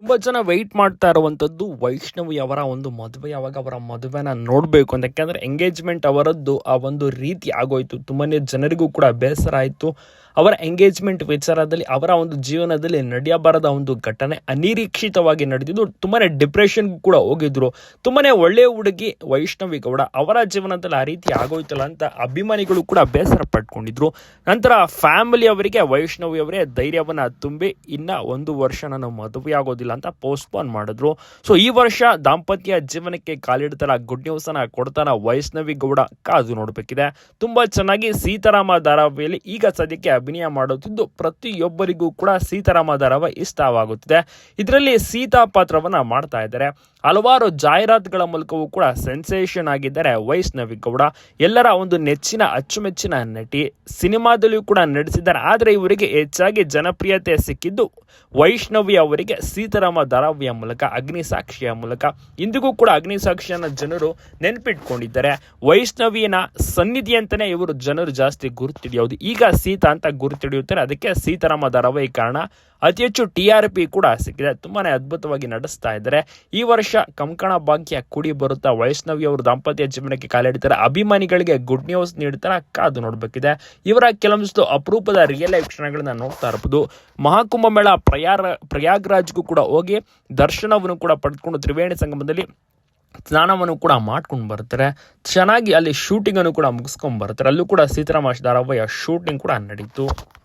ತುಂಬ ಜನ ವೆಯ್ಟ್ ಮಾಡ್ತಾ ಇರುವಂಥದ್ದು ವೈಷ್ಣವಿ ಅವರ ಒಂದು ಮದುವೆ ಯಾವಾಗ ಅವರ ಮದುವೆನ ನೋಡಬೇಕು ಅಂತ. ಯಾಕೆಂದರೆ ಎಂಗೇಜ್ಮೆಂಟ್ ಅವರದ್ದು ಆ ಒಂದು ರೀತಿ ಆಗೋಯ್ತು. ತುಂಬಾ ಜನರಿಗೂ ಕೂಡ ಬೇಸರ ಆಯಿತು. ಅವರ ಎಂಗೇಜ್ಮೆಂಟ್ ವಿಚಾರದಲ್ಲಿ, ಅವರ ಒಂದು ಜೀವನದಲ್ಲಿ ನಡೆಯಬಾರದ ಒಂದು ಘಟನೆ ಅನಿರೀಕ್ಷಿತವಾಗಿ ನಡೆದಿದ್ದು ತುಂಬಾ ಡಿಪ್ರೆಷನ್ ಕೂಡ ಹೋಗಿದ್ರು. ತುಂಬಾ ಒಳ್ಳೆಯ ಹುಡುಗಿ ವೈಷ್ಣವಿ ಗೌಡ, ಅವರ ಜೀವನದಲ್ಲಿ ಆ ರೀತಿ ಆಗೋಯ್ತಲ್ಲ ಅಂತ ಅಭಿಮಾನಿಗಳು ಕೂಡ ಬೇಸರ ಪಟ್ಕೊಂಡಿದ್ರು. ನಂತರ ಫ್ಯಾಮಿಲಿ ಅವರಿಗೆ, ವೈಷ್ಣವಿ ಅವರೇ ಧೈರ್ಯವನ್ನು ತುಂಬಿ ಇನ್ನ ಒಂದು ವರ್ಷ ನಾನು ಮದುವೆ ಆಗೋದಿಲ್ಲ ಅಂತ ಪೋಸ್ಟ್ಪೋನ್ ಮಾಡಿದ್ರು. ಸೊ ಈ ವರ್ಷ ದಾಂಪತ್ಯ ಜೀವನಕ್ಕೆ ಕಾಲಿಡ್ತಾರ ಗುಡ್ ನ್ಯೂಸ್ ಅನ್ನ ಕೊಡ್ತಾನ ವೈಷ್ಣವಿ ಗೌಡ, ಕಾದು ನೋಡಬೇಕಿದೆ. ತುಂಬಾ ಚೆನ್ನಾಗಿ ಸೀತಾರಾಮ ಧಾರಾವಾಹಿಯಲ್ಲಿ ಈಗ ಸದ್ಯಕ್ಕೆ ಅಭಿನಯ ಮಾಡುತ್ತಿದ್ದು ಪ್ರತಿಯೊಬ್ಬರಿಗೂ ಕೂಡ ಸೀತಾರಾಮ ಧಾರಾವಾಹಿ ಇಷ್ಟವಾಗುತ್ತಿದೆ. ಇದರಲ್ಲಿ ಸೀತಾ ಪಾತ್ರವನ್ನ ಮಾಡ್ತಾ ಇದ್ದಾರೆ. ಹಲವಾರು ಜಾಹೀರಾತುಗಳ ಮೂಲಕವೂ ಕೂಡ ಸೆನ್ಸೇಷನ್ ಆಗಿದ್ದಾರೆ ವೈಷ್ಣವಿ ಗೌಡ. ಎಲ್ಲರ ಒಂದು ನೆಚ್ಚಿನ, ಅಚ್ಚುಮೆಚ್ಚಿನ ನಟಿ ಸಿನಿಮಾದಲ್ಲಿಯೂ ಕೂಡ ನಡೆಸಿದ್ದಾರೆ ಆದರೆ ಇವರಿಗೆ ಹೆಚ್ಚಾಗಿ ಜನಪ್ರಿಯತೆ ಸಿಕ್ಕಿದ್ದು ವೈಷ್ಣವಿ ಅವರಿಗೆ, ಸೀತಾರಾಮ ಧಾರಾವಾಹಿಯ ಮೂಲಕ ಅಗ್ನಿ ಸಾಕ್ಷಿಯ ಮೂಲಕ. ಇಂದಿಗೂ ಕೂಡ ಅಗ್ನಿ ಸಾಕ್ಷಿಯನ್ನ ಜನರು ನೆನಪಿಟ್ಕೊಂಡಿದ್ದಾರೆ. ವೈಷ್ಣವಿಯನ ಸನ್ನಿಧಿ ಅಂತಲೇ ಇವರು ಜನರು ಜಾಸ್ತಿ ಗುರುತಿಡಿಯೋದು ಈಗ ಸೀತಾ ಅಂತ ಗುರುತಿಡಿಯುತ್ತಾರೆ ಅದಕ್ಕೆ ಸೀತಾರಾಮ ಧಾರಾವಾಹಿ ಕಾರಣ ಅತಿ ಹೆಚ್ಚು ಟಿ ಆರ್ ಪಿ ಕೂಡ ಸಿಕ್ಕಿದೆ. ತುಂಬಾನೇ ಅದ್ಭುತವಾಗಿ ನಡೆಸ್ತಾ ಇದ್ದಾರೆ. ಈ ವರ್ಷ ಕಂಕಣ ಭಾಗ್ಯ ಕುಡಿ ಬರುತ್ತಾ ವೈಷ್ಣವಿ ಅವರು ದಾಂಪತ್ಯ ಜೀವನಕ್ಕೆ ಕಾಲಿಡ್ತಾರೆ. ಅಭಿಮಾನಿಗಳಿಗೆ ಗುಡ್ ನ್ಯೂಸ್ ನೀಡ್ತಾರೆ ಕಾದು ನೋಡಬೇಕಿದೆ. ಇವರ ಕೆಲವೊಂದಿಷ್ಟು ಅಪರೂಪದ ರಿಯಲ್ ಲೈಫ್ ಕ್ಷಣಗಳನ್ನ ನೋಡ್ತಾ ಇರಬಹುದು ಮಹಾಕುಂಭ ಮೇಳ ಪ್ರಯಾರ ಪ್ರಯಾಗ್ರಾಜ್ಗೂ ಕೂಡ ಹೋಗಿ ದರ್ಶನವನ್ನು ಕೂಡ ಪಡೆದುಕೊಂಡು ತ್ರಿವೇಣಿ ಸಂಗಮದಲ್ಲಿ ಸ್ನಾನವನ್ನು ಕೂಡ ಮಾಡ್ಕೊಂಡು ಬರ್ತಾರೆ. ಚೆನ್ನಾಗಿ ಅಲ್ಲಿ ಶೂಟಿಂಗನ್ನು ಕೂಡ ಮುಗಿಸ್ಕೊಂಡು ಬರ್ತಾರೆ. ಅಲ್ಲೂ ಕೂಡ ಸೀತಾರಾಮ ಧಾರಾವಾಹಿಯ ಶೂಟಿಂಗ್ ಕೂಡ ನಡೀತು.